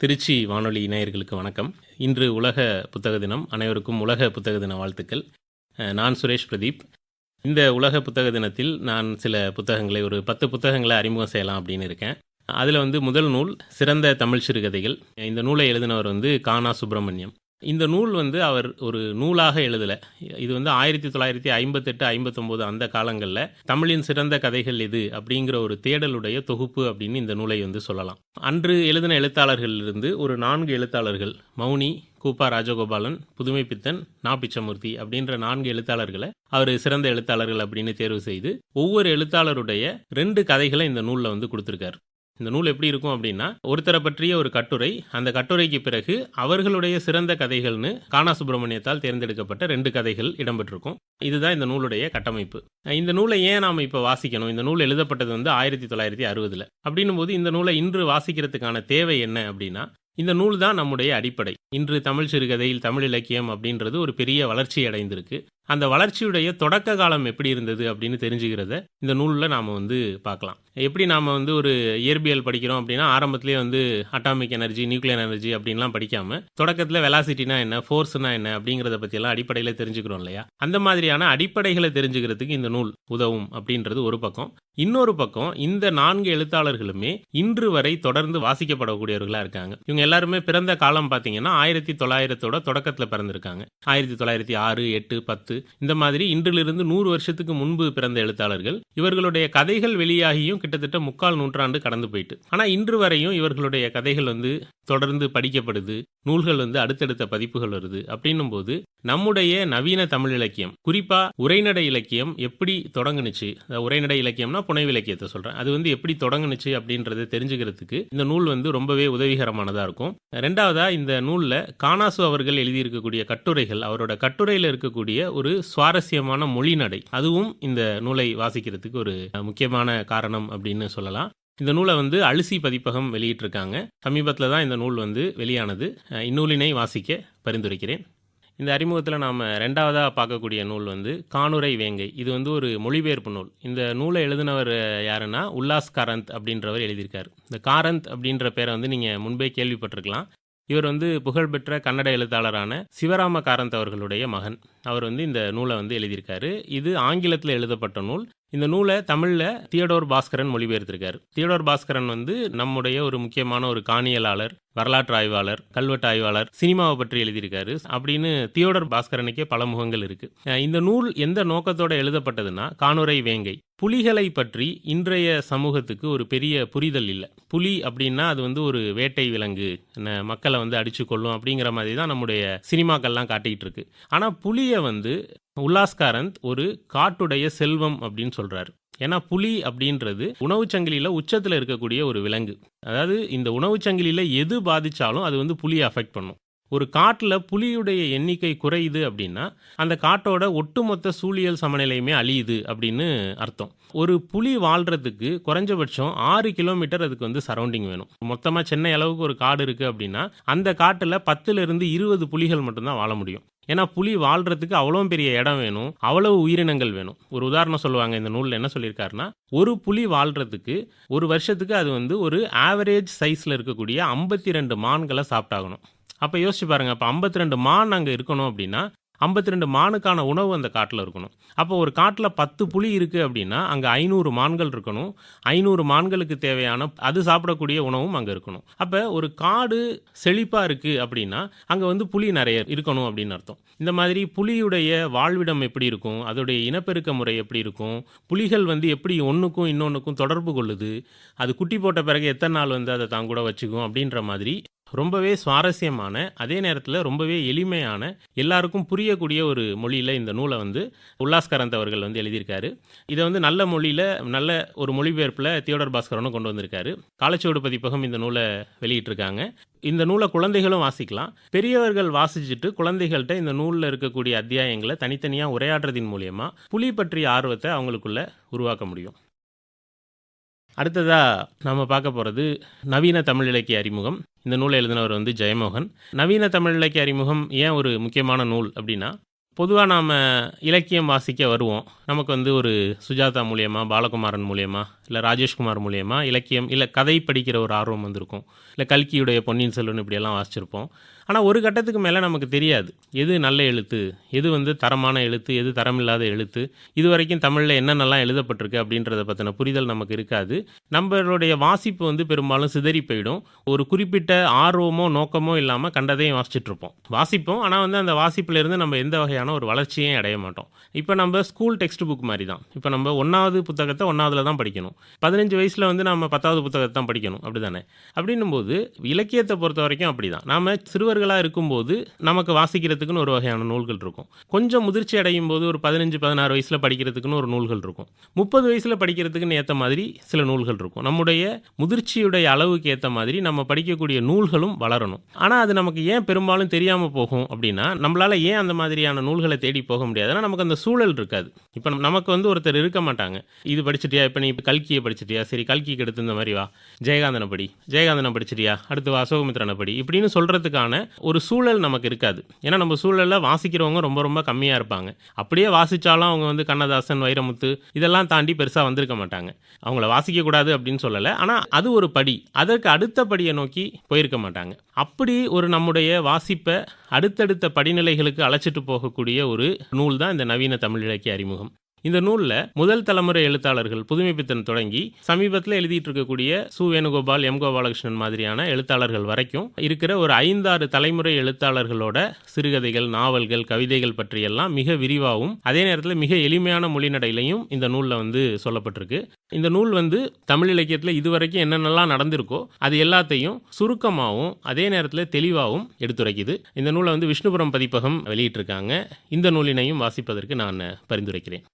திருச்சி வானொலி நேயர்களுக்கு வணக்கம். இன்று உலக புத்தக தினம். அனைவருக்கும் உலக புத்தக தின வாழ்த்துக்கள். நான் சுரேஷ் பிரதீப். இந்த உலக புத்தக தினத்தில் நான் சில புத்தகங்களை ஒரு பத்து புத்தகங்களை அறிமுகம் செய்யலாம் அப்படின்னு இருக்கேன். அதில் வந்து முதல் நூல் சிறந்த தமிழ் சிறுகதைகள். இந்த நூலை எழுதினவர் வந்து கானா சுப்பிரமணியம். இந்த நூல் வந்து அவர் ஒரு நூலாக எழுதலை. இது வந்து ஆயிரத்தி தொள்ளாயிரத்தி ஐம்பத்தெட்டு ஐம்பத்தொம்போது அந்த காலங்களில் தமிழின் சிறந்த கதைகள் எது அப்படிங்கிற ஒரு தேடலுடைய தொகுப்பு அப்படின்னு இந்த நூலை வந்து சொல்லலாம். அன்று எழுதின எழுத்தாளர்களிலிருந்து ஒரு நான்கு எழுத்தாளர்கள் மௌனி கூப்பா ராஜகோபாலன் புதுமை பித்தன் நா பிச்சமூர்த்தி அப்படின்ற நான்கு எழுத்தாளர்களை அவர் சிறந்த எழுத்தாளர்கள் அப்படின்னு தேர்வு செய்து ஒவ்வொரு எழுத்தாளருடைய ரெண்டு கதைகளை இந்த நூலில் வந்து கொடுத்துருக்காரு. இந்த நூல் எப்படி இருக்கும் அப்படின்னா ஒருத்தரை பற்றிய ஒரு கட்டுரை அந்த கட்டுரைக்கு பிறகு அவர்களுடைய சிறந்த கதைகள்னு கானா சுப்பிரமணியத்தால் தேர்ந்தெடுக்கப்பட்ட ரெண்டு கதைகள் இடம்பெற்றிருக்கும். இதுதான் இந்த நூலுடைய கட்டமைப்பு. இந்த நூலை ஏன் நாம் இப்போ வாசிக்கணும்? இந்த நூல் எழுதப்பட்டது வந்து ஆயிரத்தி தொள்ளாயிரத்தி அறுபதில். அப்படின்னும் போது இந்த நூலை இன்று வாசிக்கிறதுக்கான தேவை என்ன அப்படின்னா இந்த நூல் தான் நம்முடைய அடிப்படை. இன்று தமிழ் சிறுகதையில் தமிழ் இலக்கியம் அப்படின்றது ஒரு பெரிய வளர்ச்சி அடைந்திருக்கு. அந்த வளர்ச்சியுடைய தொடக்க காலம் எப்படி இருந்தது அப்படின்னு தெரிஞ்சுக்கிறத இந்த நூலில் நாம் வந்து பார்க்கலாம். எப்படி நாம் வந்து ஒரு இயற்பியல் படிக்கிறோம் அப்படின்னா ஆரம்பத்திலே வந்து அட்டாமிக் எனர்ஜி நியூக்ளியர் எனர்ஜி அப்படின்லாம் படிக்காமல் தொடக்கத்தில் வெலாசிட்டினா என்ன ஃபோர்ஸ்னா என்ன அப்படிங்கிறத பற்றியெல்லாம் அடிப்படையில் தெரிஞ்சுக்கிறோம் இல்லையா? அந்த மாதிரியான அடிப்படைகளை தெரிஞ்சுக்கிறதுக்கு இந்த நூல் உதவும் அப்படின்றது ஒரு பக்கம். இன்னொரு பக்கம் இந்த நான்கு எழுத்தாளர்களுமே இன்று வரை தொடர்ந்து வாசிக்கப்படக்கூடியவர்களாக இருக்காங்க. இவங்க எல்லாருமே பிறந்த காலம் பார்த்தீங்கன்னா ஆயிரத்தி தொள்ளாயிரத்தோட தொடக்கத்தில் பிறந்திருக்காங்க. ஆயிரத்தி தொள்ளாயிரத்தி ஆறு எட்டு பத்து இந்த மாதிரி இன்றிலிருந்து நூறு வருஷத்துக்கு முன்பு பிறந்த எழுத்தாளர்கள். இவர்களுடைய கதைகள் வெளியாகியும் கிட்டத்தட்ட முக்கால் நூற்றாண்டு கடந்து போயிட்டு. ஆனால் இன்று வரையும் இவர்களுடைய கதைகள் வந்து தொடர்ந்து படிக்கப்படுது. நூல்கள் வந்து அடுத்தடுத்த பதிப்புகள் வருது. அப்படின்னும் போது நம்முடைய நவீன தமிழ் இலக்கியம் குறிப்பா உரைநடை இலக்கியம் எப்படி தொடங்குனுச்சு? உரைநடை இலக்கியம்னா புனைவு இலக்கியத்தை சொல்றேன். அது வந்து எப்படி தொடங்குனுச்சு அப்படின்றத தெரிஞ்சுக்கிறதுக்கு இந்த நூல் வந்து ரொம்பவே உதவிகரமானதா இருக்கும். ரெண்டாவதா இந்த நூல்ல கானாசு அவர்கள் எழுதியிருக்கக்கூடிய கட்டுரைகள் அவரோட கட்டுரையில் இருக்கக்கூடிய ஒரு சுவாரஸ்யமான மொழிநடை. அதுவும் இந்த நூலை வாசிக்கிறதுக்கு ஒரு முக்கியமான காரணம் அப்படின்னு சொல்லலாம். இந்த நூலை வந்து அழுசி பதிப்பகம் வெளியிட்டிருக்காங்க. சமீபத்தில் தான் இந்த நூல் வந்து வெளியானது. இந்நூலினை வாசிக்க பரிந்துரைக்கிறேன். இந்த அறிமுகத்தில் நாம் ரெண்டாவதாக பார்க்கக்கூடிய நூல் வந்து கானுரை வேங்கை. இது வந்து ஒரு மொழிபெயர்ப்பு நூல். இந்த நூலை எழுதினவர் யாருன்னா உல்லாஸ் காரந்த் அப்படின்றவர் எழுதியிருக்கார். இந்த காரந்த் அப்படின்ற பேரை வந்து நீங்கள் முன்பே கேள்விப்பட்டிருக்கலாம். இவர் வந்து புகழ்பெற்ற கன்னட எழுத்தாளரான சிவராம காரந்த் அவர்களுடைய மகன். அவர் வந்து இந்த நூலை வந்து எழுதியிருக்காரு. இது ஆங்கிலத்தில் எழுதப்பட்ட நூல். இந்த நூலை தமிழில் தியோடோர் பாஸ்கரன் மொழிபெயர்த்திருக்காரு. தியோடோர் பாஸ்கரன் வந்து நம்முடைய ஒரு முக்கியமான ஒரு காணியலாளர் வரலாற்று ஆய்வாளர் கல்வெட்டு ஆய்வாளர் சினிமாவை பற்றி எழுதியிருக்காரு. அப்படின்னு தியோடர் பாஸ்கரனுக்கே பல முகங்கள் இருக்கு. இந்த நூல் எந்த நோக்கத்தோட எழுதப்பட்டதுன்னா கானுரை வேங்கை. புலிகளை பற்றி இன்றைய சமூகத்துக்கு ஒரு பெரிய புரிதல் இல்லை. புலி அப்படின்னா அது வந்து ஒரு வேட்டை விலங்கு. மக்களை வந்து அடிச்சு கொள்ளும் அப்படிங்கிற மாதிரி தான் நம்முடைய சினிமாக்கள்லாம் காட்டிகிட்டு இருக்கு. ஆனால் புலியை வந்து உல்லாஸ்காரந்த் ஒரு காட்டுடைய செல்வம் அப்படின்னு சொல்கிறாரு ஏன்னா புலி அப்படின்றது உணவுச் சங்கிலியில் உச்சத்தில் இருக்கக்கூடிய ஒரு விலங்கு. அதாவது இந்த உணவுச் சங்கிலியில் எது பாதித்தாலும் அது வந்து புலியை அஃபெக்ட் பண்ணும். ஒரு காட்டில் புலியுடைய எண்ணிக்கை குறையுது அப்படின்னா அந்த காட்டோட ஒட்டுமொத்த சூழியல் சமநிலையுமே அழியுது அப்படின்னு அர்த்தம். ஒரு புலி வாழ்கிறதுக்கு குறைஞ்சபட்சம் ஆறு கிலோமீட்டர் அதுக்கு வந்து சரௌண்டிங் வேணும். மொத்தமாக சென்னை அளவுக்கு ஒரு காடு இருக்குது அப்படின்னா அந்த காட்டில் பத்துலேருந்து இருபது புலிகள் மட்டும்தான் வாழ முடியும். ஏன்னா புலி வாழ்றதுக்கு அவ்வளோ பெரிய இடம் வேணும் அவ்வளவு உயிரினங்கள் வேணும். ஒரு உதாரணம் சொல்லுவாங்க இந்த நூலில் என்ன சொல்லியிருக்காருன்னா ஒரு புலி வாழ்றதுக்கு ஒரு வருஷத்துக்கு அது வந்து ஒரு ஆவரேஜ் சைஸில் இருக்கக்கூடிய ஐம்பத்தி ரெண்டு மான்களை சாப்பிட்டாகணும். அப்போ யோசிச்சு பாருங்கள் அப்போ ஐம்பத்தி ரெண்டு மான் அங்கே இருக்கணும் அப்படின்னா ஐம்பத்தி ரெண்டு மானுக்கான உணவு அந்த காட்டில் இருக்கணும். அப்போ ஒரு காட்டில் பத்து புலி இருக்குது அப்படின்னா அங்கே ஐநூறு மான்கள் இருக்கணும். ஐநூறு மான்களுக்கு தேவையான அது சாப்பிடக்கூடிய உணவும் அங்கே இருக்கணும். அப்போ ஒரு காடு செழிப்பாக இருக்குது அப்படின்னா அங்கே வந்து புலி நிறைய இருக்கணும் அப்படின்னு அர்த்தம். இந்த மாதிரி புலியுடைய வாழ்விடம் எப்படி இருக்கும்? அதோடைய இனப்பெருக்க முறை எப்படி இருக்கும்? புலிகள் வந்து எப்படி ஒன்றுக்கும் இன்னொன்றுக்கும் தொடர்பு கொள்ளுது? அது குட்டி போட்ட பிறகு எத்தனை நாள் வந்து அதை தான் கூட வச்சுக்கும் அப்படின்ற மாதிரி ரொம்பவே சுவாரஸ்யமான அதே நேரத்தில் ரொம்பவே எளிமையான எல்லாருக்கும் புரியக்கூடிய ஒரு மொழியில் இந்த நூலை வந்து உல்லாஸ்கரந்த் அவர்கள் வந்து எழுதியிருக்காரு. இதை வந்து நல்ல மொழியில் நல்ல ஒரு மொழிபெயர்ப்பில் தியோடர் பாஸ்கரனும் கொண்டு வந்திருக்காரு. காலச்சுவடு பதிப்பகம் இந்த நூலை வெளியிட்டிருக்காங்க. இந்த நூலை குழந்தைகளும் வாசிக்கலாம். பெரியவர்கள் வாசிச்சுட்டு குழந்தைகள்கிட்ட இந்த நூலில் இருக்கக்கூடிய அத்தியாயங்களை தனித்தனியாக உரையாடுறதின் மூலயமா புலி பற்றிய ஆர்வத்தை அவங்களுக்குள்ள உருவாக்க முடியும். அடுத்ததாக நம்ம பார்க்க போகிறது நவீன தமிழ் இலக்கிய அறிமுகம். இந்த நூலை எழுதினவர் வந்து ஜெயமோகன். நவீன தமிழ் இலக்கிய அறிமுகம் ஏன் ஒரு முக்கியமான நூல் அப்படின்னா பொதுவாக நாம் இலக்கியம் வாசிக்க வருவோம். நமக்கு வந்து ஒரு சுஜாதா மூலியமாக பாலகுமாரன் மூலியமா இல்லை ராஜேஷ்குமார் மூலியமாக இலக்கியம் இல்லை கதை படிக்கிற ஒரு ஆர்வம் வந்திருக்கும். இல்லை கல்கியுடைய பொன்னியின் செல்வன் இப்படியெல்லாம் வாசிச்சிருப்போம். ஆனால் ஒரு கட்டத்துக்கு மேலே நமக்கு தெரியாது. எது நல்ல எழுத்து? எது வந்து தரமான எழுத்து? எது தரமில்லாத எழுத்து? இது வரைக்கும் தமிழில் என்னென்னலாம் எழுதப்பட்டிருக்கு அப்படின்றத பற்றின புரிதல் நமக்கு இருக்காது. நம்மளுடைய வாசிப்பு வந்து பெரும்பாலும் சிதறி போயிடும். ஒரு குறிப்பிட்ட ஆர்வமோ நோக்கமோ இல்லாமல் கண்டதையும் வாசிச்சுட்டு இருப்போம் வாசிப்போம். ஆனால் வந்து அந்த வாசிப்பிலேருந்து நம்ம எந்த வகையான ஒரு வளர்ச்சியும் அடைய மாட்டோம். இப்போ நம்ம ஸ்கூல் டெக்ஸ்ட் புக் மாதிரி தான் இப்போ நம்ம ஒன்றாவது புத்தகத்தை ஒன்றாவதுல தான் படிக்கணும். பதினஞ்சு வயசில் வந்து நம்ம பத்தாவது புத்தகத்தை தான் படிக்கணும். அப்படி தானே அப்படின்னும் போது இலக்கியத்தை பொறுத்த வரைக்கும் அப்படி தான் நாம் சிறுவர்களாக இருக்கும்போது நமக்கு வாசிக்கிறதுக்குன்னு ஒரு வகையான நூல்கள் இருக்கும். கொஞ்சம் முதிர்ச்சி அடையும் போது ஒரு பதினஞ்சு பதினாறு வயசில் படிக்கிறதுக்குன்னு ஒரு நூல்கள் இருக்கும். முப்பது வயசில் படிக்கிறதுக்குன்னு ஏற்ற மாதிரி சில நூல்கள் இருக்கும். நம்முடைய முதிர்ச்சியுடைய அளவுக்கு ஏற்ற மாதிரி நம்ம படிக்கக்கூடிய நூல்களும் வளரணும். ஆனால் அது நமக்கு ஏன் பெரும்பாலும் தெரியாமல் போகும் அப்படின்னா நம்மளால் ஏன் அந்த மாதிரியான நூல்களை தேடி போக முடியாதுன்னா நமக்கு அந்த சூழல் இருக்காது. இப்போ நமக்கு வந்து ஒருத்தர் இருக்க மாட்டாங்க. இது படிச்சிட்டியா? இப்போ நீ இப்போ கல்கியை படிச்சிட்டியா? சரி கல்கிக்கு எடுத்து இந்த மாதிரி வா. ஜெயகாந்தனை படி. ஜெயகாந்தனை படிச்சிட்டியா? அடுத்து அசோகமித்ரனை படி. இப்படின்னு சொல்கிறதுக்கான ஒரு சூழல் நமக்கு இருக்காது. ஏன்னா நம்ம சூழலில் வாசிக்கிறவங்க ரொம்ப ரொம்ப கம்மியாக இருப்பாங்க. அப்படியே வாசித்தாலும் அவங்க வந்து கண்ணதாசன் வைரமுத்து இதெல்லாம் தாண்டி பெருசாக வந்திருக்க மாட்டாங்க. அவங்கள வாசிக்கக்கூடாது அப்படின்னு சொல்லலை. ஆனால் அது ஒரு படி. அதற்கு அடுத்த படியை நோக்கி போயிருக்க மாட்டாங்க. அப்படி ஒரு நம்முடைய வாசிப்பை அடுத்தடுத்த படிநிலைகளுக்கு அழைச்சிட்டு போகக்கூடிய ஒரு நூல் தான் இந்த நவீன தமிழ் இலக்கிய அறிமுகம். இந்த நூலில் முதல் தலைமுறை எழுத்தாளர்கள் புதுமைப்பித்தன் தொடங்கி சமீபத்தில் எழுதிட்டு இருக்கக்கூடிய சு. வேணுகோபால் எம். கோபாலகிருஷ்ணன் மாதிரியான எழுத்தாளர்கள் வரைக்கும் இருக்கிற ஒரு ஐந்தாறு தலைமுறை எழுத்தாளர்களோட சிறுகதைகள் நாவல்கள் கவிதைகள் பற்றியெல்லாம் மிக விரிவாகவும் அதே நேரத்தில் மிக எளிமையான மொழிநடையிலையும் இந்த நூலில் வந்து சொல்லப்பட்டிருக்கு. இந்த நூல் வந்து தமிழ் இலக்கியத்தில் இதுவரைக்கும் என்னென்னலாம் நடந்திருக்கோ அது எல்லாத்தையும் சுருக்கமாகவும் அதே நேரத்தில் தெளிவாகவும் எடுத்துரைக்குது. இந்த நூலை வந்து விஷ்ணுபுரம் பதிப்பகம் வெளியிட்டிருக்காங்க. இந்த நூலினையும் வாசிப்பதற்கு நான் பரிந்துரைக்கிறேன்.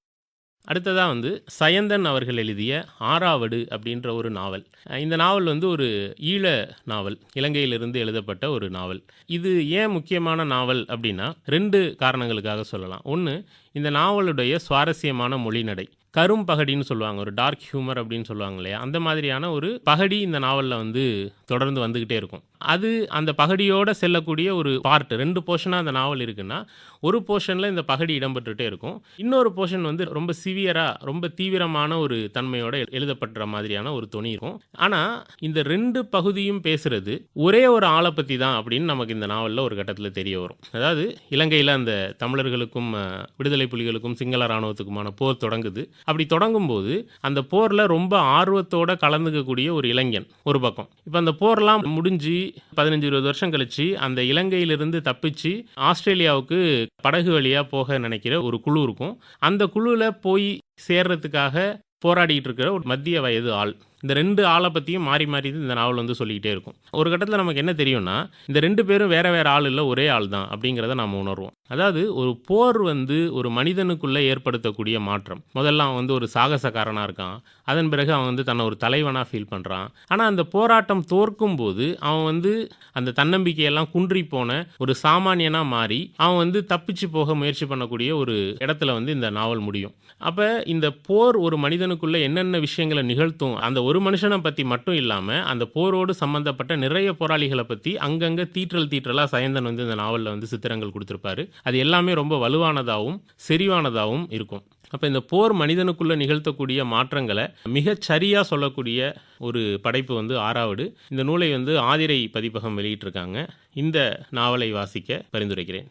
அடுத்ததாக வந்து சயந்தன் அவர்கள் எழுதிய ஆறாவடு அப்படின்ற ஒரு நாவல். இந்த நாவல் வந்து ஒரு ஈழ நாவல் இலங்கையிலிருந்து எழுதப்பட்ட ஒரு நாவல். இது ஏன் முக்கியமான நாவல் அப்படின்னா ரெண்டு காரணங்களுக்காக சொல்லலாம். ஒன்று இந்த நாவலுடைய சுவாரஸ்யமான மொழிநடை. கரும் பகடின்னு சொல்லுவாங்க ஒரு டார்க் ஹியூமர் அப்படின்னு சொல்லுவாங்க இல்லையா? அந்த மாதிரியான ஒரு பகடி இந்த நாவலில் வந்து தொடர்ந்து வந்துக்கிட்டே இருக்கும். அது அந்த பகடியோடு செல்லக்கூடிய ஒரு பார்ட் ரெண்டு போர்ஷனாக அந்த நாவல் இருக்குன்னா ஒரு போர்ஷனில் இந்த பகடி இடம்பெற்றுகிட்டே இருக்கும். இன்னொரு போர்ஷன் வந்து ரொம்ப சிவியராக ரொம்ப தீவிரமான ஒரு தன்மையோடு எழுதப்படுற மாதிரியான ஒரு துணி இருக்கும். ஆனால் இந்த ரெண்டு பகுதியும் பேசுகிறது ஒரே ஒரு ஆளை பற்றி தான் அப்படின்னு நமக்கு இந்த நாவலில் ஒரு கட்டத்தில் தெரிய வரும். அதாவது இலங்கையில் அந்த தமிழர்களுக்கும் விடுதலை புலிகளுக்கும் சிங்கள இராணுவத்துக்குமான போர் தொடங்குது. அப்படி தொடங்கும்போது அந்த போரில் ரொம்ப ஆர்வத்தோட கலந்துக்கக்கூடிய ஒரு இளைஞன் ஒரு பக்கம். இப்போ அந்த போர்லாம் முடிஞ்சு பதினஞ்சு இருபது வருஷம் கழிச்சு அந்த இலங்கையிலிருந்து தப்பிச்சு ஆஸ்திரேலியாவுக்கு படகு வழியாக போக நினைக்கிற ஒரு குழு இருக்கும். அந்த குழுவில் போய் சேர்றதுக்காக போராடிட்டு இருக்கிற ஒரு மத்திய வயது ஆள். இந்த ரெண்டு ஆளை பற்றியும் மாறி மாறி இந்த நாவல் வந்து சொல்லிக்கிட்டே இருக்கும். ஒரு கட்டத்தில் நமக்கு என்ன தெரியும்னா இந்த ரெண்டு பேரும் வேறு வேறு ஆள் இல்லை ஒரே ஆள் தான் அப்படிங்கிறத நாம் உணர்வோம். அதாவது ஒரு போர் வந்து ஒரு மனிதனுக்குள்ளே ஏற்படுத்தக்கூடிய மாற்றம். முதல்ல அவன் வந்து ஒரு சாகசக்காரனாக இருக்கான். அதன் பிறகு அவன் வந்து தன்னை ஒரு தலைவனாக ஃபீல் பண்ணுறான் ஆனால் அந்த போராட்டம் தோற்கும் போது அவன் வந்து அந்த தன்னம்பிக்கையெல்லாம் குன்றி போன ஒரு சாமானியனாக மாறி அவன் வந்து தப்பிச்சு போக முயற்சி பண்ணக்கூடிய ஒரு இடத்துல வந்து இந்த நாவல் முடியும். அப்போ இந்த போர் ஒரு மனிதனுக்குள்ளே என்னென்ன விஷயங்களை நிகழ்த்தும் அந்த ஒரு மனுஷனை பற்றி மட்டும் இல்லாமல் அந்த போரோடு சம்மந்தப்பட்ட நிறைய போராளிகளை பற்றி அங்கங்கே தீற்றல் தீற்றலாக சயந்தன் வந்து இந்த நாவலில் வந்து சித்திரங்கள் கொடுத்துருப்பாரு. அது எல்லாமே ரொம்ப வலுவானதாகவும் செறிவானதாகவும் இருக்கும். அப்போ இந்த போர் மனிதனுக்குள்ளே நிகழ்த்தக்கூடிய மாற்றங்களை மிகச் சரியாக சொல்லக்கூடிய ஒரு படைப்பு வந்து ஆறாவது. இந்த நூலை வந்து ஆதிரை பதிப்பகம் வெளியிட்டிருக்காங்க. இந்த நாவலை வாசிக்க பரிந்துரைக்கிறேன்.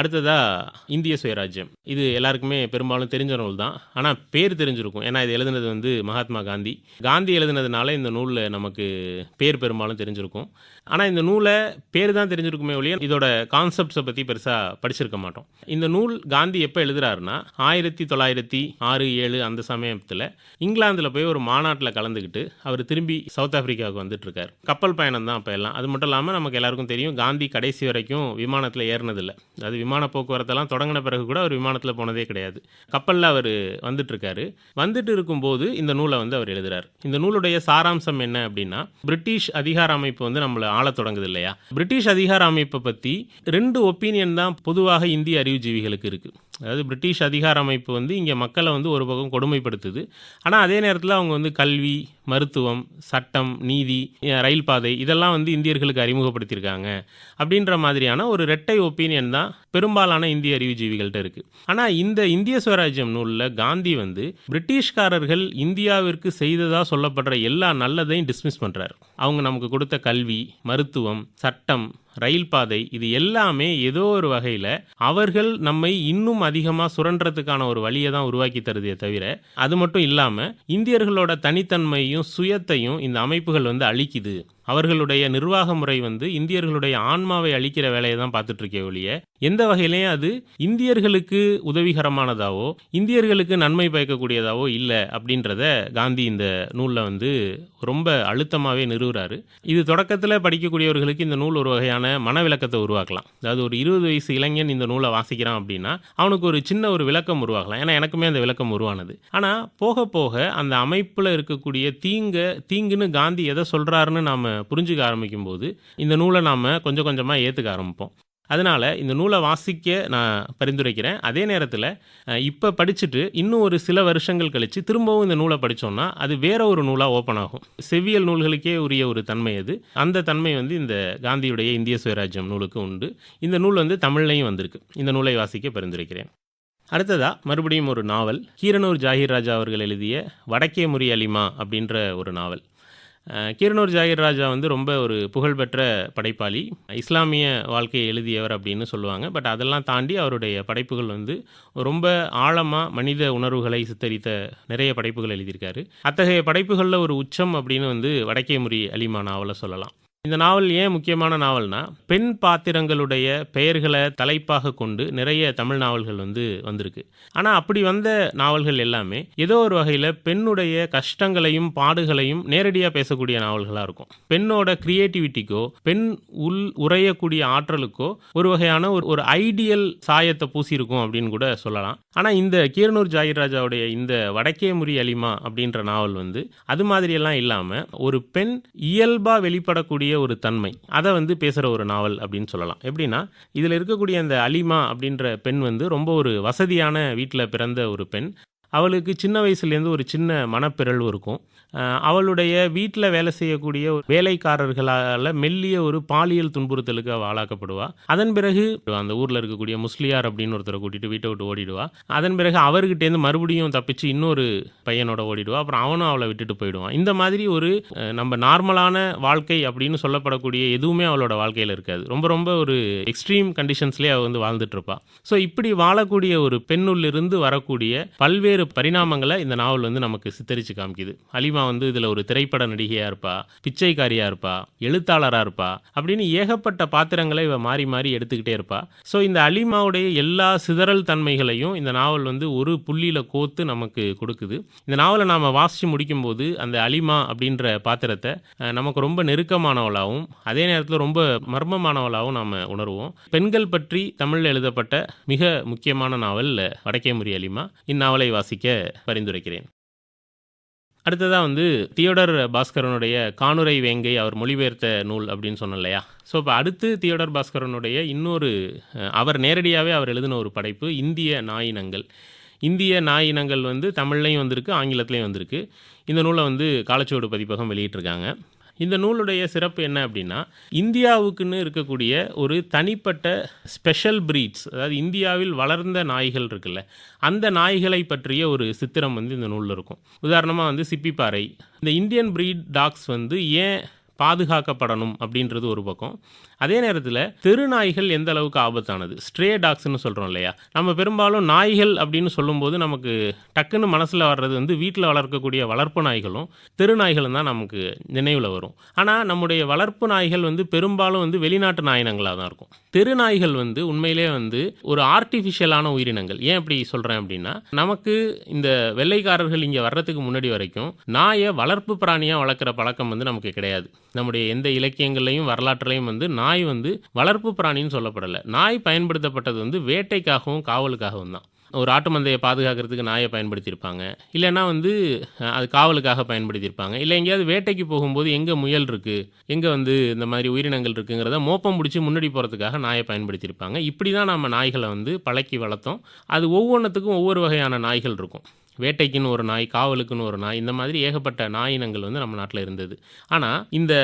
அடுத்ததா இந்திய சுயராஜ்யம். இது எல்லாருக்குமே பெரும்பாலும் தெரிஞ்ச நூல் தான். ஆனால் பேர் தெரிஞ்சிருக்கும். ஏன்னா இது எழுதுனது வந்து மகாத்மா காந்தி. காந்தி எழுதுனதுனால இந்த நூலில் நமக்கு பேர் பெரும்பாலும் தெரிஞ்சிருக்கும். ஆனால் இந்த நூலை பேர் தான் தெரிஞ்சிருக்குமே ஒழிய இதோட கான்செப்ட்ஸை பற்றி பெருசாக படிச்சிருக்க மாட்டோம். இந்த நூல் காந்தி எப்போ எழுதுறாருன்னா ஆயிரத்தி தொள்ளாயிரத்தி ஆறு ஏழு அந்த சமயத்தில் இங்கிலாந்தில் போய் ஒரு மாநாட்டில் கலந்துக்கிட்டு அவர் திரும்பி சவுத் ஆஃப்ரிக்காவுக்கு வந்துட்டுருக்கார். கப்பல் பயணம் தான் அப்போ எல்லாம். அது மட்டும் இல்லாமல் நமக்கு எல்லாருக்கும் தெரியும் காந்தி கடைசி வரைக்கும் விமானத்தில் ஏறினதில்லை. அது விமான போக்குவரத்தெல்லாம் தொடங்கின பிறகு கூட அவர் விமானத்தில் போனதே கிடையாது. கப்பலில் அவர் வந்துட்டுருக்காரு. வந்துட்டு இருக்கும்போது இந்த நூலை வந்து அவர் எழுதுகிறார் இந்த நூலுடைய சாராம்சம் என்ன அப்படின்னா பிரிட்டிஷ் அதிகார அமைப்பு வந்து நம்மளை ஆள தொடங்குது இல்லையா? பிரிட்டிஷ் அதிகார அமைப்பை பற்றி ரெண்டு ஒப்பீனியன் தான் பொதுவாக இந்திய அறிவுஜீவிகளுக்கு இருக்குது அதாவது பிரிட்டிஷ் அதிகார அமைப்பு வந்து இங்கே மக்களை வந்து ஒரு பக்கம் கொடுமைப்படுத்துது. ஆனால் அதே நேரத்தில் அவங்க வந்து கல்வி மருத்துவம் சட்டம் நீதி ரயில் பாதை இதெல்லாம் வந்து இந்தியர்களுக்கு அறிமுகப்படுத்தியிருக்காங்க. அப்படின்ற மாதிரியான ஒரு ரெட்டை ஒப்பீனியன் தான் பெரும்பாலான இந்திய அறிவுஜீவிகள்கிட்ட இருக்குது ஆனால் இந்த இந்திய சுவராஜ்யம் நூலில் காந்தி வந்து பிரிட்டிஷ்காரர்கள் இந்தியாவிற்கு செய்ததாக சொல்லப்படுற எல்லா நல்லதையும் டிஸ்மிஸ் பண்ணுறாரு அவங்க நமக்கு கொடுத்த கல்வி மருத்துவம் சட்டம் ரயில் பாதை இது எல்லாமே ஏதோ ஒரு வகையில் அவர்கள் நம்மை இன்னும் அதிகமாக சுரண்டுறதுக்கான ஒரு வழியை தான் உருவாக்கி தருதே தவிர அது மட்டும் இல்லாமல் இந்தியர்களோட தனித்தன்மையும் சுயத்தையும் இந்த அமைப்புகள் வந்து அழிக்குது. அவர்களுடைய நிர்வாக முறை வந்து இந்தியர்களுடைய ஆன்மாவை அழிக்கிற வேலையை தான் பார்த்துட்டு இருக்கே ஒழிய எந்த வகையிலையும் அது இந்தியர்களுக்கு உதவிகரமானதாவோ இந்தியர்களுக்கு நன்மை பயக்கக்கூடியதாவோ இல்லை அப்படின்றத காந்தி இந்த நூலில் வந்து ரொம்ப அழுத்தமாகவே நிறுவுறாரு. இது தொடக்கத்தில் படிக்கக்கூடியவர்களுக்கு இந்த நூல் ஒரு வகையான மனவிலக்கத்தை உருவாக்கலாம். அதாவது ஒரு இருபது வயசு இளைஞன் இந்த நூலை வாசிக்கிறான் அப்படின்னா அவனுக்கு ஒரு சின்ன ஒரு விளக்கம் உருவாகலாம். ஏன்னா எனக்குமே அந்த விளக்கம் உருவானது. ஆனால் போக போக அந்த அமைப்பில் இருக்கக்கூடிய தீங்க தீங்குன்னு காந்தி எதை சொல்கிறாருன்னு நாம் புரிஞ்சுக்க ஆரம்பிக்கும் போது இந்த நூலை நாம் கொஞ்சம் கொஞ்சமாக ஏற்றுக்க ஆரம்பிப்போம். அதனால் இந்த நூலை வாசிக்க நான் பரிந்துரைக்கிறேன். அதே நேரத்தில் இப்போ படிச்சுட்டு இன்னும் ஒரு சில வருஷங்கள் கழித்து திரும்பவும் இந்த நூலை படித்தோம்னா அது வேற ஒரு நூலாக ஓப்பன் ஆகும். செவ்வியல் நூல்களுக்கே உரிய ஒரு தன்மை அது. அந்த தன்மை வந்து இந்த காந்தியுடைய இந்திய சுயராஜ்யம் நூலுக்கு உண்டு. இந்த நூல் வந்து தமிழ்லையும் வந்திருக்கு. இந்த நூலை வாசிக்க பரிந்துரைக்கிறேன். அடுத்ததாக மறுபடியும் ஒரு நாவல். கீரனூர் ஜாகிர் ராஜா அவர்கள் எழுதிய வடக்கே முறி அலிமா அப்படின்ற ஒரு நாவல். கீரனூர் ஜாகிர் ராஜா வந்து ரொம்ப ஒரு புகழ்பெற்ற படைப்பாளி. இஸ்லாமிய வாழ்க்கையை எழுதியவர் அப்படின்னு சொல்லுவாங்க. பட் அதெல்லாம் தாண்டி அவருடைய படைப்புகள் வந்து ரொம்ப ஆழமாக மனித உணர்வுகளை சித்தரித்த நிறைய படைப்புகள் எழுதியிருக்காரு. அத்தகைய படைப்புகளில் ஒரு உச்சம் அப்படின்னு வந்து வடக்கே முறி அலிமா நாவலை சொல்லலாம். இந்த நாவல் ஏன் முக்கியமான நாவல்னா பெண் பாத்திரங்களுடைய பெயர்களை தலைப்பாக கொண்டு நிறைய தமிழ் நாவல்கள் வந்து வந்திருக்கு. ஆனால் அப்படி வந்த நாவல்கள் எல்லாமே ஏதோ ஒரு வகையில் பெண்ணுடைய கஷ்டங்களையும் பாடுகளையும் நேரடியாக பேசக்கூடிய நாவல்களாக இருக்கும். பெண்ணோட கிரியேட்டிவிட்டிக்கோ பெண் உள் உரையக்கூடிய ஆற்றலுக்கோ ஒரு வகையான ஒரு ஒரு ஐடியல் சாயத்தை பூசியிருக்கும் அப்படின்னு கூட சொல்லலாம். ஆனால் இந்த கீரனூர் ஜாகிர்ராஜாவுடைய இந்த வடக்கே முறி அலிமா அப்படின்ற நாவல் வந்து அது மாதிரியெல்லாம் இல்லாமல் ஒரு பெண் இயல்பாக வெளிப்படக்கூடிய ஒரு தன்மை. அதை வந்து பேசுகிற ஒரு நாவல் அப்படின்னு சொல்லலாம். எப்படின்னா இதில் இருக்கக்கூடிய அந்த அலிமா அப்படின்ற பெண் வந்து ரொம்ப ஒரு வசதியான வீட்டில் பிறந்த ஒரு பெண். அவளுக்கு சின்ன வயசுலேருந்து ஒரு சின்ன மனப்பிறழ்வு இருக்கும். அவளுடைய வீட்டில் வேலை செய்யக்கூடிய வேலைக்காரர்களால் மெல்லிய ஒரு பாலியல் துன்புறுத்தலுக்கு அவள் ஆளாக்கப்படுவா. அதன் பிறகு அந்த ஊரில் இருக்கக்கூடிய முஸ்லியார் அப்படின்னு ஒருத்தரை கூட்டிகிட்டு வீட்டை விட்டு ஓடிடுவா. அதன் பிறகு அவர்கிட்டேருந்து மறுபடியும் தப்பிச்சு இன்னொரு பையனோட ஓடிடுவா. அப்புறம் அவனும் அவளை விட்டுட்டு போயிடுவான் இந்த மாதிரி ஒரு நம்ம நார்மலான வாழ்க்கை அப்படின்னு சொல்லப்படக்கூடிய எதுவுமே அவளோட வாழ்க்கையில் இருக்காது. ரொம்ப ரொம்ப ஒரு எக்ஸ்ட்ரீம் கண்டிஷன்ஸ்லேயே அவள் வந்து வாழ்ந்துட்டு இருப்பாள் ஸோ இப்படி வாழக்கூடிய ஒரு பெண்ணுள்ளிருந்து வரக்கூடிய பல்வேறு பரிணாமங்களை இந்த நாவல் வந்து நமக்கு சித்தரித்து காமிக்குது. அலிமா வந்து இதில் ஒரு திரைப்பட நடிகையாக இருப்பா பிச்சைக்காரியாக இருப்பா எழுத்தாளராக இருப்பா அப்படின்னு ஏகப்பட்ட பாத்திரங்களை இவ மாறி மாறி எடுத்துக்கிட்டே இருப்பா. ஸோ இந்த அலிமாவுடைய எல்லா சிதறல் தன்மைகளையும் இந்த நாவல் வந்து ஒரு புள்ளியில் கோத்து நமக்கு கொடுக்குது. இந்த நாவலை நாம் வாசித்து முடிக்கும்போது அந்த அலிமா அப்படின்ற பாத்திரத்தை நமக்கு ரொம்ப நெருக்கமானவளாகவும் அதே நேரத்தில் ரொம்ப மர்மமானவளாகவும் நாம் உணர்வோம். பெண்கள் பற்றி தமிழில் எழுதப்பட்ட மிக முக்கியமான நாவல் வடக்கே முறி அலிமா இந்நாவலை வாசிக்க பரிந்துரைக்கிறேன். அடுத்ததாக வந்து தியோடர் பாஸ்கரனுடைய காணுரை வேங்கை அவர் மொழிபெயர்த்த நூல் அப்படின்னு சொன்னோம் இல்லையா? ஸோ இப்போ அடுத்து தியோடர் பாஸ்கரனுடைய இன்னொரு அவர் நேரடியாகவே அவர் எழுதின ஒரு படைப்பு இந்திய நாயினங்கள். இந்திய நாயினங்கள் வந்து தமிழ்லையும் வந்திருக்கு ஆங்கிலத்துலேயும் வந்திருக்கு. இந்த நூலை வந்து காலச்சுவடு பதிப்பகம் வெளியிட்டிருக்காங்க. இந்த நூலுடைய சிறப்பு என்ன அப்படின்னா இந்தியாவுக்குன்னு இருக்கக்கூடிய ஒரு தனிப்பட்ட ஸ்பெஷல் பிரீட்ஸ் அதாவது இந்தியாவில் வளர்ந்த நாய்கள் இருக்குல்ல அந்த நாய்களை பற்றிய ஒரு சித்திரம் வந்து இந்த நூலில் இருக்கும். உதாரணமாக வந்து சிப்பிப்பாறை. இந்த இந்தியன் பிரீட் டாக்ஸ் வந்து ஏன் பாதுகாக்கப்படணும் அப்படின்றது ஒரு பக்கம். அதே நேரத்தில் தெரு நாய்கள் எந்த அளவுக்கு ஆபத்தானது? ஸ்ட்ரே டாக்ஸ்னு சொல்கிறோம் இல்லையா? நம்ம பெரும்பாலும் நாய்கள் அப்படின்னு சொல்லும்போது நமக்கு டக்குன்னு மனசில் வர்றது வந்து வீட்டில் வளர்க்கக்கூடிய வளர்ப்பு நாய்களும் தெரு நாய்களும் தான் நமக்கு நினைவில் வரும். ஆனால் நம்முடைய வளர்ப்பு நாய்கள் வந்து பெரும்பாலும் வந்து வெளிநாட்டு நாயினங்களாக தான் இருக்கும். தெரு நாய்கள் வந்து உண்மையிலே வந்து ஒரு ஆர்டிஃபிஷியலான உயிரினங்கள். ஏன் அப்படி சொல்கிறேன் அப்படின்னா நமக்கு இந்த வெள்ளைக்காரர்கள் இங்கே வர்றதுக்கு முன்னாடி வரைக்கும் நாயை வளர்ப்பு பிராணியாக வளர்க்குற பழக்கம் வந்து நமக்கு கிடையாது. நம்முடைய எந்த இலக்கியங்கள்லையும் வரலாற்றுலையும் வந்து நாய் வந்து வளர்ப்பு பிராணின்னு சொல்லப்படலை. நாய் பயன்படுத்தப்பட்டது வந்து வேட்டைக்காகவும் காவலுக்காகவும் தான். ஒரு ஆட்டு மந்தையை பாதுகாக்கிறதுக்கு நாயை பயன்படுத்தியிருப்பாங்க. இல்லைன்னா வந்து அது காவலுக்காக பயன்படுத்தியிருப்பாங்க. இல்லை எங்கேயாவது வேட்டைக்கு போகும்போது எங்கே முயல் இருக்குது எங்கே வந்து இந்த மாதிரி உயிரினங்கள் இருக்குங்கிறத மோப்பம் பிடிச்சி முன்னாடி போகிறதுக்காக நாயை பயன்படுத்தியிருப்பாங்க. இப்படி தான் நம்ம நாய்களை வந்து பழக்கி வளர்த்தோம். அது ஒவ்வொன்றுத்துக்கும் ஒவ்வொரு வகையான நாய்கள் இருக்கும். வேட்டைக்குன்னு ஒரு நாய் காவலுக்குன்னு ஒரு நாய் இந்த மாதிரி ஏகப்பட்ட நாய் இனங்கள் வந்து நம்ம நாட்டில் இருந்தது. ஆனால் இந்த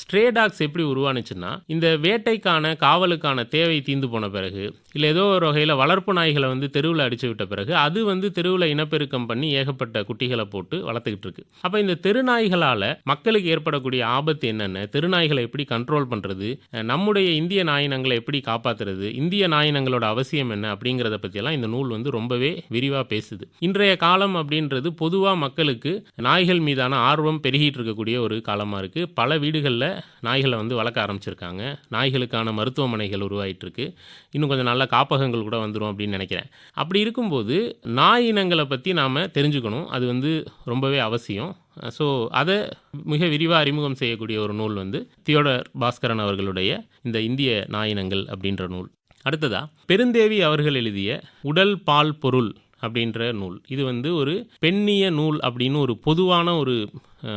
ஸ்ட்ரே டாக்ஸ் எப்படி உருவானுச்சுன்னா இந்த வேட்டைக்கான காவலுக்கான தேவை தீந்து போன பிறகு இல்லை ஏதோ ஒரு வகையில் வளர்ப்பு நாய்களை வந்து தெருவில் அடிச்சு விட்ட பிறகு அது வந்து தெருவில் இனப்பெருக்கம் பண்ணி ஏகப்பட்ட குட்டிகளை போட்டு வளர்த்துக்கிட்டு இருக்கு. அப்போ இந்த தெருநாய்களால் மக்களுக்கு ஏற்படக்கூடிய ஆபத்து என்னென்ன தெருநாய்களை எப்படி கண்ட்ரோல் பண்ணுறது நம்முடைய இந்திய நாயினங்களை எப்படி காப்பாற்றுறது இந்திய நாயினங்களோட அவசியம் என்ன அப்படிங்கிறத பற்றியெல்லாம் இந்த நூல் வந்து ரொம்பவே விரிவாக பேசுது. இன்றைய காலம் அப்படின்றது பொதுவாக மக்களுக்கு நாய்கள் மீதான ஆர்வம் பெருகிட்டு இருக்கக்கூடிய ஒரு காலமாக இருக்குது பல வீடுகளில் நாய்களை வந்து வளர்க்க ஆரம்பிச்சிருக்காங்க. நாய்களுக்கான மருத்துவமனைகள் உருவாயிட்டு இருக்கு. இன்னும் கொஞ்சம் நல்ல காப்பகங்கள் கூட வந்துடும் அப்படின்னு நினைக்கிறேன். அப்படி இருக்கும்போது நாய் இனங்களை பற்றி நாம் தெரிஞ்சுக்கணும். அது வந்து ரொம்பவே அவசியம். ஸோ அதை மிக விரிவாக அறிமுகம் செய்யக்கூடிய ஒரு நூல் வந்து தியோடர் பாஸ்கரன் அவர்களுடைய இந்த இந்திய நாயினங்கள் அப்படின்ற நூல். அடுத்ததா பெருந்தேவி அவர்கள் எழுதிய உடல் பால் பொருள் அப்படின்ற நூல். இது வந்து ஒரு பெண்ணிய நூல் அப்படின்னு ஒரு பொதுவான ஒரு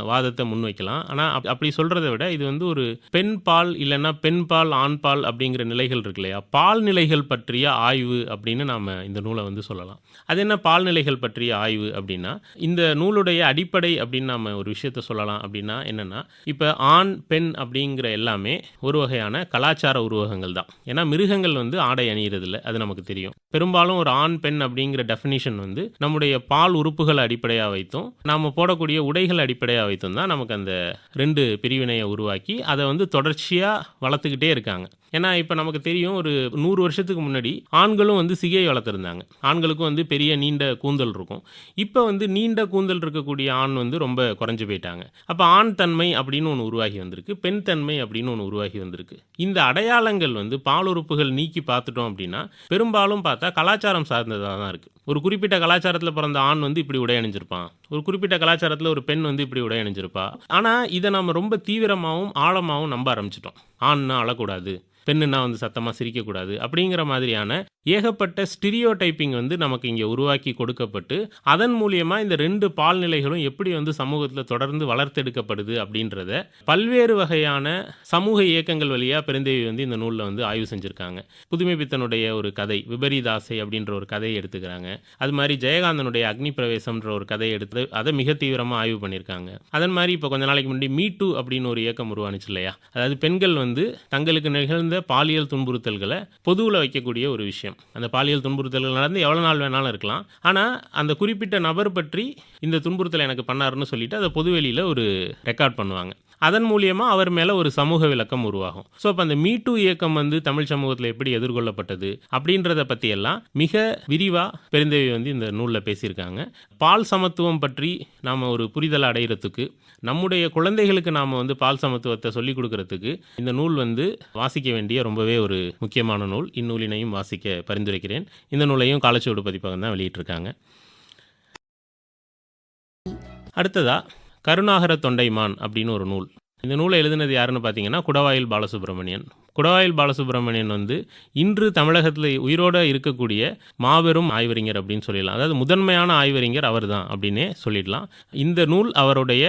வாதத்தை முன்வைக்கலாம். ஆனால் அப் அப்படி சொல்கிறத விட இது வந்து ஒரு பெண் பால் இல்லைன்னா பெண் பால் ஆண் பால் அப்படிங்கிற நிலைகள் இருக்கு இல்லையா? பால் நிலைகள் பற்றிய ஆய்வு அப்படின்னு நாம் இந்த நூலை வந்து சொல்லலாம். அது என்ன பால் நிலைகள் பற்றிய ஆய்வு அப்படின்னா இந்த நூலுடைய அடிப்படை அப்படின்னு நாம் ஒரு விஷயத்த சொல்லலாம் அப்படின்னா என்னென்னா இப்போ ஆண் பெண் அப்படிங்கிற எல்லாமே ஒரு வகையான கலாச்சார உருவகங்கள் தான். ஏன்னா மிருகங்கள் வந்து ஆடை அணியிறதில்ல அது நமக்கு தெரியும். பெரும்பாலும் ஒரு ஆண் பெண் அப்படிங்கிற டெஃபினிஷன் வந்து நம்முடைய பால் உறுப்புகளை அடிப்படையாக வைத்தும் நாம் போடக்கூடிய உடைகள் அடிப்படையாக வைத்தும் தான் நமக்கு அந்த ரெண்டு பிரிவினையை உருவாக்கி அதை வந்து தொடர்ச்சியாக வளர்த்துக்கிட்டே இருக்காங்க. ஏன்னா இப்போ நமக்கு தெரியும் ஒரு நூறு வருஷத்துக்கு முன்னாடி ஆண்களும் வந்து சிகை வளர்த்துருந்தாங்க. ஆண்களுக்கும் வந்து பெரிய நீண்ட கூந்தல் இருக்கும். இப்போ வந்து நீண்ட கூந்தல் இருக்கக்கூடிய ஆண் வந்து ரொம்ப குறைஞ்சு போயிட்டாங்க. அப்போ ஆண் தன்மை அப்படின்னு ஒன்று உருவாகி வந்திருக்கு. பெண் தன்மை அப்படின்னு ஒன்று உருவாகி வந்திருக்கு. இந்த அடையாளங்கள் வந்து பாலுறுப்புகள் நீக்கி பார்த்துட்டோம் அப்படின்னா பெரும்பாலும் பார்த்தா கலாச்சாரம் சார்ந்ததாக தான் இருக்குது ஒரு குறிப்பிட்ட கலாச்சாரத்தில் பிறந்த ஆண் வந்து இப்படி உடை அணிஞ்சிருப்பான் ஒரு குறிப்பிட்ட கலாச்சாரத்தில் ஒரு பெண் வந்து இப்படி உடை அணிஞ்சிருப்பா. ஆனால் இதை நம்ம ரொம்ப தீவிரமாகவும் ஆழமாகவும் நம்ப ஆரம்பிச்சிட்டோம். ஆண்னா அழக்கூடாது. பெண்ணுன்னா வந்து சத்தமாக சிரிக்கக்கூடாது அப்படிங்கிற மாதிரியான ஏகப்பட்ட ஸ்டிரியோ டைப்பிங் வந்து நமக்கு இங்கே உருவாக்கி கொடுக்கப்பட்டு அதன் மூலியமாக இந்த ரெண்டு பால்நிலைகளும் எப்படி வந்து சமூகத்தில் தொடர்ந்து வளர்த்தெடுக்கப்படுது அப்படின்றத பல்வேறு வகையான சமூக இயக்கங்கள் வழியாக பெருந்தேவி வந்து இந்த நூலில் வந்து ஆய்வு செஞ்சுருக்காங்க. புதுமை பித்தனுடைய ஒரு கதை விபரீதாசை அப்படின்ற ஒரு கதையை எடுத்துக்கிறாங்க. அது மாதிரி ஜெயகாந்தனுடைய அக்னி பிரவேசம்ன்ற ஒரு கதையை எடுத்து அதை மிக தீவிரமாக ஆய்வு பண்ணியிருக்காங்க அதன் மாதிரி இப்போ கொஞ்ச நாளைக்கு முன்னாடி மீ டூ அப்படின்னு ஒரு இயக்கம் உருவானுச்சு இல்லையா? அதாவது பெண்கள் வந்து தங்களுக்கு நிகழ்ந்த பாலியல் துன்புறுத்தல்களை பொதுவில் வைக்கக்கூடிய ஒரு விஷயம். அந்த பாலியல் துன்புறுத்தல்கள் நடந்து எவ்வளோ நாள் வேணாலும் இருக்கலாம். ஆனால் அந்த குறிப்பிட்ட நபர் பற்றி இந்த துன்புறுத்தல் எனக்கு பண்ணாருன்னு சொல்லிட்டு அதை பொதுவெளியில் ஒரு ரெக்கார்ட் பண்ணுவாங்க. அதன் மூலியமாக அவர் மேலே ஒரு சமூக விளக்கம் உருவாகும். ஸோ அப்போ அந்த மீ டூ இயக்கம் வந்து தமிழ் சமூகத்தில் எப்படி எதிர்கொள்ளப்பட்டது அப்படின்றத பற்றியெல்லாம் மிக விரிவாக பெருந்தேவி வந்து இந்த நூலில் பேசியிருக்காங்க. பால் சமத்துவம் பற்றி நாம் ஒரு புரிதல் அடைகிறதுக்கு நம்முடைய குழந்தைகளுக்கு நாம் வந்து பால் சமத்துவத்தை சொல்லிக் கொடுக்கறதுக்கு இந்த நூல் வந்து வாசிக்க வேண்டிய ரொம்பவே ஒரு முக்கியமான நூல். இந்நூலினையும் வாசிக்க பரிந்துரைக்கிறேன். இந்த நூலையும் காலச்சுவடு பதிப்பகம் தான் வெளியிட்டிருக்காங்க. அடுத்ததாக கருணாகர தொண்டைமான் அப்படின்னு ஒரு நூல். இந்த நூலை எழுதினது யாருன்னு பார்த்தீங்கன்னா குடவாயில் பாலசுப்ரமணியன். குடவாயில் பாலசுப்ரமணியன் வந்து இன்று தமிழகத்தில் உயிரோடு இருக்கக்கூடிய மாபெரும் ஆய்வறிஞர் அப்படின்னு சொல்லிடலாம். அதாவது முதன்மையான ஆய்வறிஞர் அவர் தான் அப்படின்னே சொல்லிடலாம். இந்த நூல் அவருடைய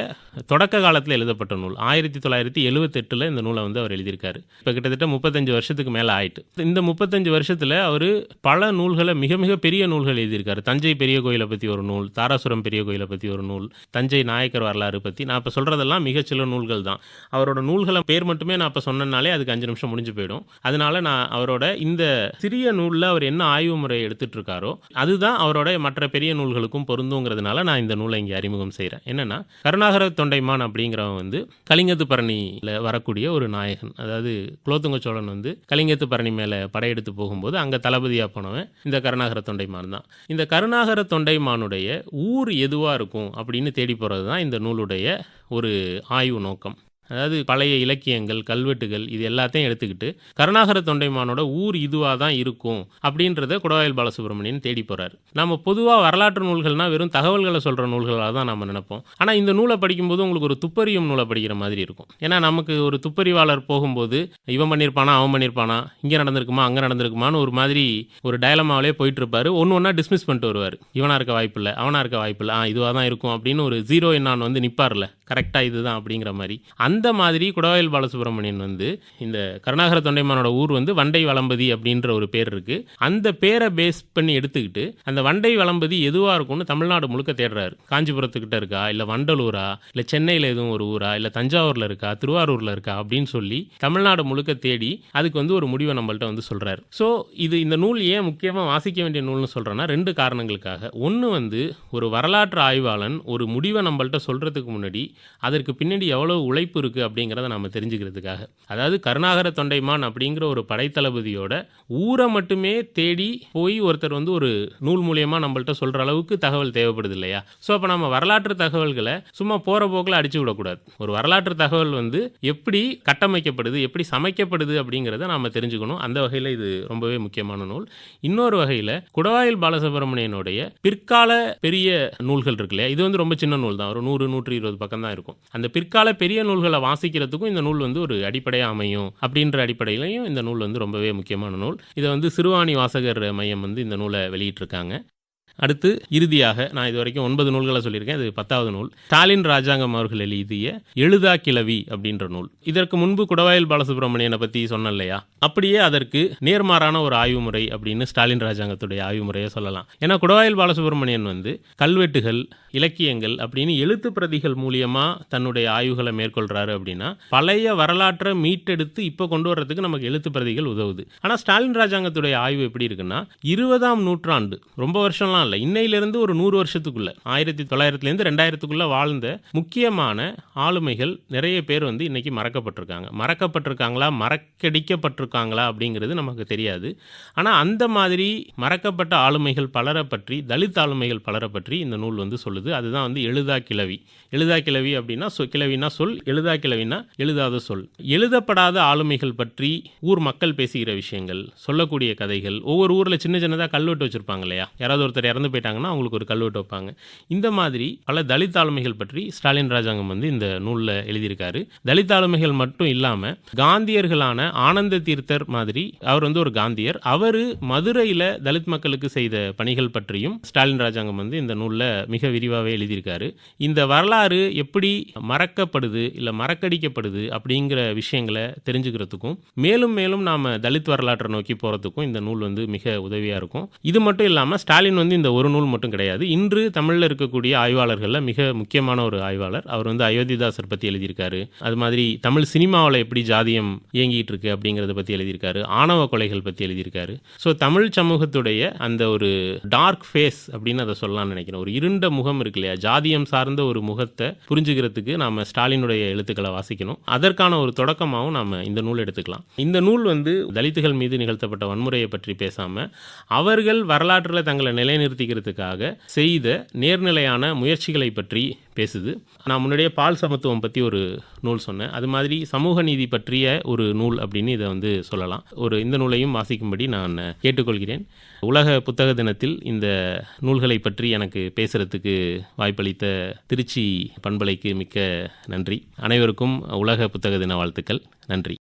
தொடக்க காலத்தில் எழுதப்பட்ட நூல். ஆயிரத்தி தொள்ளாயிரத்தி எழுவத்தெட்டில் இந்த நூலை வந்து அவர் எழுதியிருக்காரு. இப்போ கிட்டத்தட்ட முப்பத்தஞ்சு வருஷத்துக்கு மேலே ஆயிட்டு. இந்த முப்பத்தஞ்சு வருஷத்தில் அவர் பல நூல்களை மிக மிக பெரிய நூல்கள் எழுதியிருக்காரு. தஞ்சை பெரிய கோயிலை பற்றி ஒரு நூல் தாராசுரம் பெரிய கோயிலை பற்றி ஒரு நூல் தஞ்சை நாயக்கர் வரலாறு பற்றி நான் இப்போ சொல்கிறதெல்லாம் மிகச்சில நூல்கள் தான். அவரோட நூல்களை பேர் மட்டுமே நான் இப்போ சொன்னனாலே அதுக்கு அஞ்சு நிமிஷம் முடிஞ்சு போயிடும். அதனால நான் அவரோட இந்த சிறிய நூலில் அவர் என்ன ஆய்வு முறை எடுத்துட்டு இருக்காரோ அதுதான் அவரோட மற்ற பெரிய நூல்களுக்கும் பொருந்துங்கிறதுனால நான் இந்த நூலை இங்கே அறிமுகம் செய்கிறேன் என்னன்னா கருணாகர தொண்டைமான் அப்படிங்கிறவன் வந்து கலிங்கத்து பரணியில் வரக்கூடிய ஒரு நாயகன். அதாவது குலோத்துங்க சோழன் வந்து கலிங்கத்து பரணி மேலே படையெடுத்து போகும்போது அங்கே தளபதியாக போனவன் இந்த கருணாகர தொண்டைமான் தான். இந்த கருணாகர தொண்டைமானுடைய ஊர் எதுவாக இருக்கும் அப்படின்னு தேடி போகிறது தான் இந்த நூலுடைய ஒரு ஆய்வு நோக்கம். அதாவது பழைய இலக்கியங்கள் கல்வெட்டுகள் இது எல்லாத்தையும் எடுத்துக்கிட்டு கருணாகர தொண்டைமானோட ஊர் இதுவாக தான் இருக்கும் அப்படின்றத குடவாயில் பாலசுப்ரமணியன் தேடி போகிறார் நம்ம பொதுவாக வரலாற்று நூல்கள்னா வெறும் தகவல்களை சொல்கிற நூல்களாக தான் நம்ம நினைப்போம். ஆனால் இந்த நூலை படிக்கும்போது உங்களுக்கு ஒரு துப்பறியும் நூலை படிக்கிற மாதிரி இருக்கும். ஏன்னா நமக்கு ஒரு துப்பறிவாளர் போகும்போது இவன் பண்ணியிருப்பானா அவன் பண்ணியிருப்பானா இங்கே நடந்திருக்குமா அங்கே நடந்திருக்குமான்னு ஒரு மாதிரி ஒரு டயலமாவிலே போயிட்டுருப்பாரு. ஒன்று ஒன்றா டிஸ்மிஸ் பண்ணிட்டு வருவார். இவனாக இருக்க வாய்ப்பில்லை அவனாக இருக்க வாய்ப்பில்லை ஆ இதுவாக தான் இருக்கும் அப்படின்னு ஒரு ஜீரோ என்னான்னு வந்து நிற்பார்ல கரெக்டாக இதுதான் அப்படிங்கிற மாதிரி. அந்த மாதிரி குடவாயில் பாலசுப்ரமணியன் வந்து இந்த கருணாகர தொண்டைமானோட ஊர் வந்து வண்டை வளம்பதி அப்படின்ற ஒரு பேர் இருக்குது அந்த பேரை பேஸ் பண்ணி எடுத்துக்கிட்டு அந்த வண்டை வளம்பதி எதுவாக இருக்கும்னு தமிழ்நாடு முழுக்க தேடுறாரு. காஞ்சிபுரத்துக்கிட்ட இருக்கா இல்லை வண்டலூரா இல்லை சென்னையில் எதுவும் ஒரு ஊரா இல்லை தஞ்சாவூரில் இருக்கா திருவாரூரில் இருக்கா அப்படின்னு சொல்லி தமிழ்நாடு முழுக்க தேடி அதுக்கு வந்து ஒரு முடிவை நம்மள்கிட்ட வந்து சொல்கிறாரு ஸோ இது இந்த நூல் ஏன் முக்கியமாக வாசிக்க வேண்டிய நூல்னு சொல்கிறேன்னா ரெண்டு காரணங்களுக்காக. ஒன்று வந்து ஒரு வரலாற்று ஆய்வாளன் ஒரு முடிவை நம்மள்கிட்ட சொல்கிறதுக்கு முன்னாடி அதற்கு பின்னாடி எவ்வளோ உழைப்பு இருக்குது அப்படிங்கிறத நம்ம தெரிஞ்சுக்கிறதுக்காக. அதாவது கருணாகர தொண்டைமான் அப்படிங்கிற ஒரு படைத்தளபதியோட ஊரை மட்டுமே தேடி போய் ஒருத்தர் வந்து ஒரு நூல் மூலியமாக நம்மள்ட்ட சொல்கிற அளவுக்கு தகவல் தேவைப்படுது இல்லையா? ஸோ அப்போ நம்ம வரலாற்று தகவல்களை சும்மா போகிற போக்கில் அடிச்சு விடக்கூடாது. ஒரு வரலாற்று தகவல் வந்து எப்படி கட்டமைக்கப்படுது எப்படி சமைக்கப்படுது அப்படிங்கிறத நாம் தெரிஞ்சுக்கணும். அந்த வகையில் இது ரொம்பவே முக்கியமான நூல். இன்னொரு வகையில் குடவாயில் பாலசுப்ரமணியனுடைய பிற்கால பெரிய நூல்கள் இருக்கு இல்லையா? இது வந்து ரொம்ப சின்ன நூல் தான் ஒரு நூறு நூற்றி இருபது பக்கம் தான் இருக்கும். அந்த பிற்கால பெரிய நூல்களை வாசிக்கிறதுக்கும் இந்த நூல் வந்து ஒரு அடிப்படையாக அமையும் அப்படின்ற அடிப்படையிலையும் இந்த நூல் வந்து ரொம்பவே முக்கியமான நூல். இதை வந்து சிறுவாணி வாசகர் மையம் வந்து இந்த நூலை வெளியிட்டிருக்காங்க. அடுத்து இறுதியாக நான் இது வரைக்கும் ஒன்பது நூல்களை சொல்லியிருக்கேன். இது பத்தாவது நூல். ஸ்டாலின் ராஜாங்கம் அவர்கள் எழுதிய எழுதா கிளவி அப்படின்ற நூல். இதற்கு முன்பு குடவாயில் பாலசுப்ரமணியனை பற்றி சொன்னேன் இல்லையா? அப்படியே அதற்கு நேர்மாறான ஒரு ஆய்வு முறை அப்படின்னு ஸ்டாலின் ராஜாங்கத்துடைய ஆய்வு முறையை சொல்லலாம். ஏன்னா குடவாயில் பாலசுப்ரமணியன் வந்து கல்வெட்டுகள் இலக்கியங்கள் அப்படின்னு எழுத்து பிரதிகள் மூலியமாக தன்னுடைய ஆய்வுகளை மேற்கொள்கிறாரு அப்படின்னா பழைய வரலாற்றை மீட்டெடுத்து இப்போ கொண்டு வர்றதுக்கு நமக்கு எழுத்து பிரதிகள் உதவுது. ஆனால் ஸ்டாலின் ராஜாங்கத்துடைய ஆய்வு எப்படி இருக்குன்னா இருபதாம் நூற்றாண்டு ரொம்ப வருஷம்லாம் இல்லை இன்னையிலிருந்து ஒரு நூறு வருஷத்துக்குள்ள ஆயிரத்தி தொள்ளாயிரத்துலேருந்து ரெண்டாயிரத்துக்குள்ள வாழ்ந்த முக்கியமான ஆளுமைகள் நிறைய பேர் வந்து இன்றைக்கி மறக்கப்பட்டிருக்காங்க. மறக்கப்பட்டிருக்காங்களா மறக்கடிக்கப்பட்டிருக்காங்களா அப்படிங்கிறது நமக்கு தெரியாது. ஆனால் அந்த மாதிரி மறக்கப்பட்ட ஆளுமைகள் பலரை பற்றி தலித் ஆளுமைகள் பலரை பற்றி இந்த நூல் வந்து சொல்லுது. அதுதான் வந்து எழுதா கிளவி எழுதா கிளவி அப்படின்னா சொ கிளவினா சொல் எழுதா கிளவினா எழுதாத சொல். எழுதப்படாத ஆளுமைகள் பற்றி ஊர் மக்கள் பேசுகிற விஷயங்கள் சொல்லக்கூடிய கதைகள் ஒவ்வொரு ஊரில் சின்ன சின்னதாக கல்வெட்டு வச்சுருப்பாங்க இல்லையா? யாராவது ஒருத்தர் இறந்து போயிட்டாங்கன்னா அவங்களுக்கு ஒரு கல்வெட்டு வைப்பாங்க. இந்த மாதிரி பல தலித் ஆளுமைகள் பற்றி ஸ்டாலின் ராஜாங்கம் வந்து இந்த நூலில் எழுதியிருக்காரு. தலித் ஆளுமைகள் மட்டும் இல்லாமல் காந்தியர்களான ஆனந்த தீர்த்தர் மாதிரி அவர் வந்து ஒரு காந்தியர். அவர் மதுரையில் தலித் மக்களுக்கு செய்த பணிகள் பற்றியும் ஸ்டாலின் ராஜாங்கம் வந்து இந்த நூலில் மிக விரிவாகவே எழுதியிருக்காரு. இந்த வரலாறு எப்படி மறக்கப்படுது இல்லை மறக்கடிக்கப்படுது அப்படிங்கிற விஷயங்களை தெரிஞ்சுக்கிறதுக்கும் மேலும் மேலும் நாம் தலித் வரலாற்றை நோக்கி போகிறதுக்கும் இந்த நூல் வந்து மிக உதவியாக இருக்கும். இது மட்டும் இல்லாமல் ஸ்டாலின் வந்து இந்த ஒரு நூல் மட்டும் கிடையாது. இன்று தமிழில் இருக்கக்கூடிய ஆய்வாளர்களில் மிக முக்கியமான ஒரு ஆய்வாளர். அவர் வந்து அயோத்திதாசர் பற்றி எழுதியிருக்காரு. அது மாதிரி தமிழ் சினிமாவில் எப்படி ஜாதியம் இயங்கிட்டு இருக்கு அப்படிங்கிறத பற்றி எழுதியிருக்காரு. ஆணவ கொலைகள் பற்றி எழுதியிருக்காரு. ஸோ தமிழ் சமூகத்துடைய அந்த ஒரு டார்க் ஃபேஸ் அப்படின்னு அதை சொல்லலாம்னு நினைக்கிறேன். ஒரு இருண்ட முகம் இருக்கு இல்லையா? ஜாதியம் சார்ந்த ஒரு முகத்தை புரிஞ்சுக்கிறதுக்கு நாம் ஸ்டாலினுடைய எழுத்துக்களை வாசிக்கணும். அதற்கான ஒரு தொடக்கமாகவும் நாம் இந்த நூல் எடுத்துக்கலாம். இந்த நூல் வந்து தலித்துகள் மீது நிகழ்த்தப்பட்ட வன்முறையை பற்றி பேசாமல் அவர்கள் வரலாற்றில் தங்களை நிலைநிறுத்திக்கிறதுக்காக செய்த நேர்நிலையான முயற்சிகளை பற்றி பேசுது. நான் முன்னாடியே பால் சமத்துவம் பற்றி ஒரு நூல் சொன்னேன். அது மாதிரி சமூக நீதி பற்றிய ஒரு நூல் அப்படின்னு இதை வந்து சொல்லலாம். ஒரு இந்த நூலையும் வாசிக்கும்படி நான் கேட்டுக்கொள்கிறேன். உலக புத்தக தினத்தில் இந்த நூல்களை பற்றி எனக்கு பேசுகிறதுக்கு வாய்ப்பளித்த திருச்சி பண்பலைக்கு மிக்க நன்றி. அனைவருக்கும் உலக புத்தக தின வாழ்த்துக்கள். நன்றி.